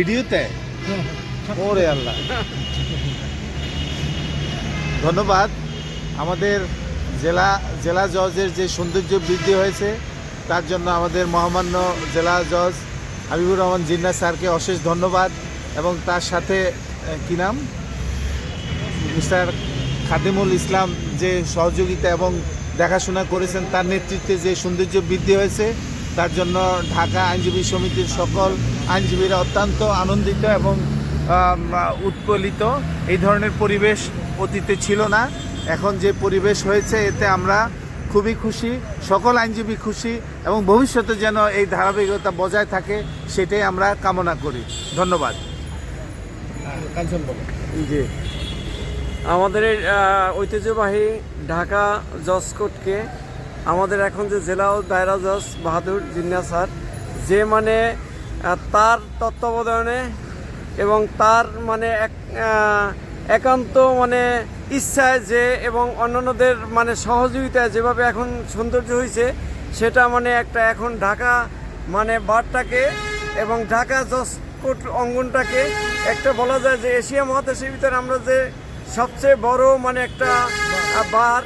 ভিডিওতে? ওরে আল্লাহ। ধন্যবাদ। আমাদের জেলা জেলা জজের যে সৌন্দর্য বৃদ্ধি হয়েছে, তার জন্য আমাদের মহামান্য জেলা জজ হাবিবুর রহমান জিন্না স্যারকে অশেষ ধন্যবাদ এবং তার সাথে কি নাম? মিস্টার খাদিমুল ইসলাম যে সহযোগিতা এবং দেখাশোনা করেছেন, তার নেতৃত্বে যে সৌন্দর্য বৃদ্ধি হয়েছে তার জন্য ঢাকা আইনজীবী সমিতির সকল আইনজীবীরা অত্যন্ত আনন্দিত এবং উৎপলিত এই ধরনের পরিবেশ অতীতে ছিল না। এখন যে পরিবেশ হয়েছে এতে আমরা খুবই খুশি সকল আইনজীবী খুশি এবং ভবিষ্যতে যেন এই ধারাবাহিকতা বজায় থাকে সেটাই আমরা কামনা করি। ধন্যবাদ। কাঞ্চন জি। আমাদের ঐতিহ্যবাহী ঢাকা জজ কোর্টকে আমাদের এখন যে জেলা ও দায়রা জজ বাহাদুর জিন্না স্যার, যে মানে তার তত্ত্বাবধানে এবং তার মানে এক একান্ত মানে ইচ্ছায় যে এবং অন্যান্যদের মানে সহযোগিতায় যেভাবে এখন সৌন্দর্য হয়েছে, সেটা মানে একটা এখন ঢাকা মানে বারটাকে এবং ঢাকা জজ কোর্ট অঙ্গনটাকে একটা বলা যায় যে এশিয়া মহাদেশের ভিতরে আমরা যে সবচেয়ে বড় মানে একটা বার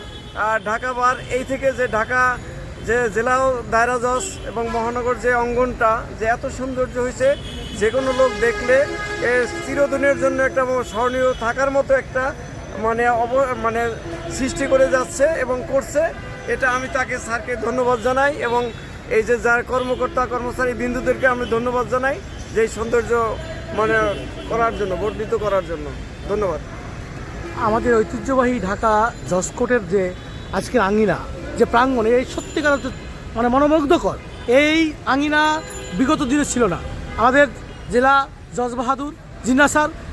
ঢাকা বার, এই থেকে যে ঢাকা, যে জেলা ও দায়রা জজ এবং মহানগর যে অঙ্গনটা, যে এত সৌন্দর্য হয়েছে যে কোনো লোক দেখলে এ চিরদিনের জন্য একটা স্মরণীয় থাকার মতো একটা মানে অব মানে সৃষ্টি করে যাচ্ছে এবং করছে। এটা আমি তাকে স্যারকে ধন্যবাদ জানাই এবং এই যে যার কর্মকর্তা, কর্মচারী বিন্দুদেরকে আমি ধন্যবাদ জানাই, যে সৌন্দর্য মানে করার জন্য, বর্ধিত করার জন্য। ধন্যবাদ। আমাদের ঐতিহ্যবাহী ঢাকা জসকোটের যে আজকের আঙিনা, যে প্রাঙ্গণ, এই সত্যিকার মানে মনোমুগ্ধকর। এই আঙিনা বিগত দিনে ছিল না। আমাদের জেলা জজ বাহাদুর, জিন্না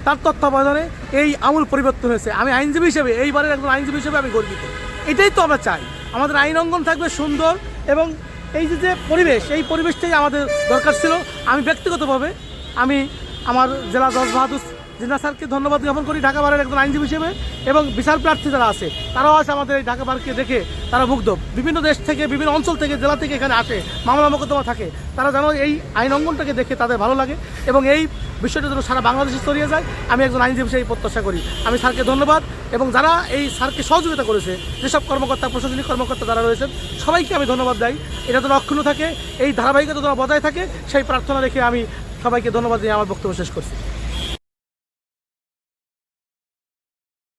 তার তত্ত্বাবধানে এই আমূল পরিবর্তন হয়েছে। আমি আইনজীবী হিসেবে এইবারের একজন আইনজীবী হিসেবে আমি গর্বিত। এটাই তো আমরা চাই। আমাদের আইন অঙ্গন থাকবে সুন্দর এবং এই যে যে পরিবেশ, এই পরিবেশটাই আমাদের দরকার ছিল। আমি ব্যক্তিগতভাবে, আমি আমার জেলা জজ বাহাদুর জিন্না স্যারকে ধন্যবাদ জ্ঞাপন করি, ঢাকা বারের একজন আইনজীবী হিসেবে, এবং বিশাল প্রার্থী যারা আছে, তারাও আছে আমাদের এই ঢাকা বারকে দেখে তারা মুগ্ধ। বিভিন্ন দেশ থেকে, বিভিন্ন অঞ্চল থেকে, জেলা থেকে এখানে আসে, মামলা মোকদ্দমা থাকে। তারা যেন এই আইন অঙ্গনটাকে দেখে তাদের ভালো লাগে, এবং এই বিষয়টা যেন সারা বাংলাদেশে ছড়িয়ে যায়, আমি একজন আইনজীবী এই প্রত্যাশা করি। আমি স্যারকে ধন্যবাদ, এবং যারা এই স্যারকে সহযোগিতা করেছে, যেসব কর্মকর্তা, প্রশাসনিক কর্মকর্তা যারা রয়েছেন, সবাইকে আমি ধন্যবাদ দেয় এটা যেন অক্ষুণ্ণ থাকে, এই ধারাবাহিকতা যেন বজায় থাকে, সেই প্রার্থনা রেখে আমি সবাইকে ধন্যবাদ দিয়ে আমার বক্তব্য শেষ করছি।